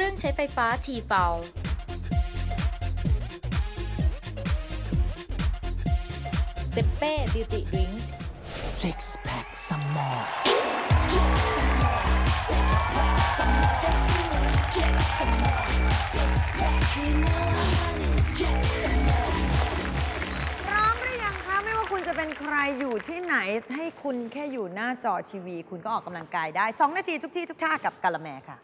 รื่องใช้ไฟฟ้าทีเฟลเซเป้บิวตี้ดริง Six pack some more พร้อมหรือยังคะ ไม่ว่าคุณจะเป็นใครอยู่ที่ไหนให้คุณแค่อยู่หน้าจอทีวี คุณก็ออกกำลังกายได้ 2 นาทีทุกที่ทุกท่ากับกะละแมค่ะ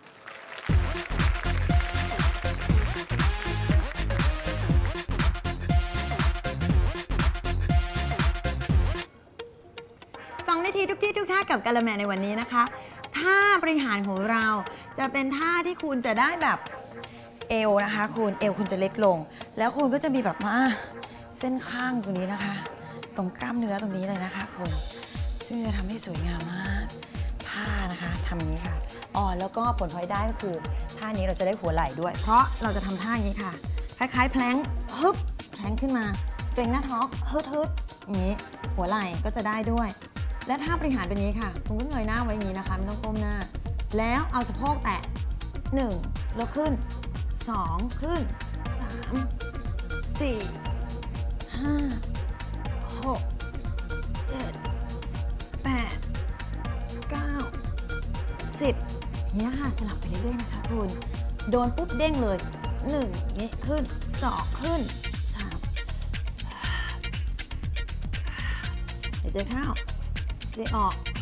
สองนาทีทุกที่ทุกท่ากับกะละแมในวันนี้นะคะ ท่าบริหารของเราจะเป็นท่าที่คุณจะได้แบบเอวนะคะคุณเอวคุณจะเล็กลง แล้วคุณก็จะมีแบบว่าเส้นข้างตรงนี้นะคะ ตรงกล้ามเนื้อตรงนี้เลยนะคะคุณซึ่งจะทำให้สวยงามมากท่านะคะทำอย่านี้ค่ะอ๋อแล้วก็ผลพลอยได้ก็คือท่านี้เราจะได้หัวไหล่ด้วย เพราะเราจะทำท่าอย่างนี้ค่ะ คล้ายๆ แพลงฮึบแพลงขึ้นมาเกรงหน้าท้องฮึดฮึดอย่างนี้หัวไหล่ก็จะได้ด้วย และท่าบริหารเป็นนี้ค่ะ คุณก็เงยหน้าไว้อย่างนี้นะคะ ไม่ต้องก้มหน้า แล้วเอาสะโพกแตะ 1 แล้วขึ้น 2 ขึ้น 3 4 5 6 7 8 9 10เนี่ยค่ะสลับไปเรื่อยๆนะคะคุณ โดนปุ๊บเด้งเลย 1 นี้ขึ้น 2 ขึ้น3หายใจเข้าหายใจออก